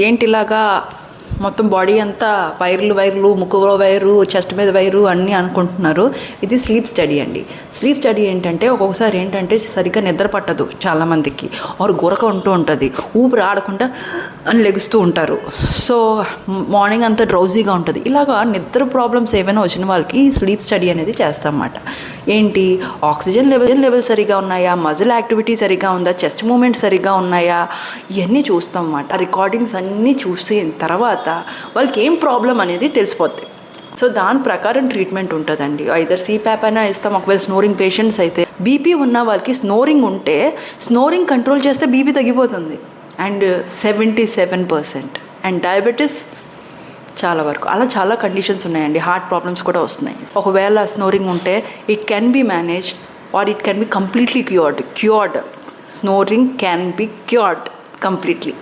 ఏంటిలాగా మొత్తం బాడీ అంతా వైర్లు వైర్లు ముక్కులో వైరు చెస్ట్ మీద వైరు అన్నీ అనుకుంటున్నారు. ఇది స్లీప్ స్టడీ అండి. స్లీప్ స్టడీ ఏంటంటే ఒక్కొక్కసారి ఏంటంటే సరిగ్గా నిద్ర పట్టదు చాలామందికి. వారు గురక ఉంటూ ఉంటుంది. ఊపిరి ఆడకుండా అని లెగుస్తూ ఉంటారు. సో మార్నింగ్ అంతా డ్రౌజీగా ఉంటుంది. ఇలాగా నిద్ర ప్రాబ్లమ్స్ ఏమైనా వచ్చిన వాళ్ళకి స్లీప్ స్టడీ అనేది చేస్తామన్నమాట. ఏంటి? ఆక్సిజన్ లెవెల్ లెవెల్ సరిగా ఉన్నాయా? మజిల్ యాక్టివిటీ సరిగా ఉందా? చెస్ట్ మూమెంట్ సరిగా ఉన్నాయా? ఇవన్నీ చూస్తాం అన్నమాట రికార్డింగ్స్ అన్నీ చూసిన తర్వాత తర్వాత వాళ్ళకి ఏం ప్రాబ్లం అనేది తెలిసిపోద్ది. సో దాని ప్రకారం ట్రీట్మెంట్ ఉంటుందండి. ఐదర్ సీప్యాప్ అయినా ఇస్తాం. ఒకవేళ స్నోరింగ్ పేషెంట్స్ అయితే బీపీ ఉన్న వాళ్ళకి స్నోరింగ్ ఉంటే స్నోరింగ్ కంట్రోల్ చేస్తే బీపీ తగ్గిపోతుంది. And seventy seven percent and diabetes చాలా వరకు. అలా చాలా కండిషన్స్ ఉన్నాయండి. హార్ట్ ప్రాబ్లమ్స్ కూడా వస్తున్నాయి. ఒకవేళ స్నోరింగ్ ఉంటే it can be manage or it can be completely cured cured snoring can be cured completely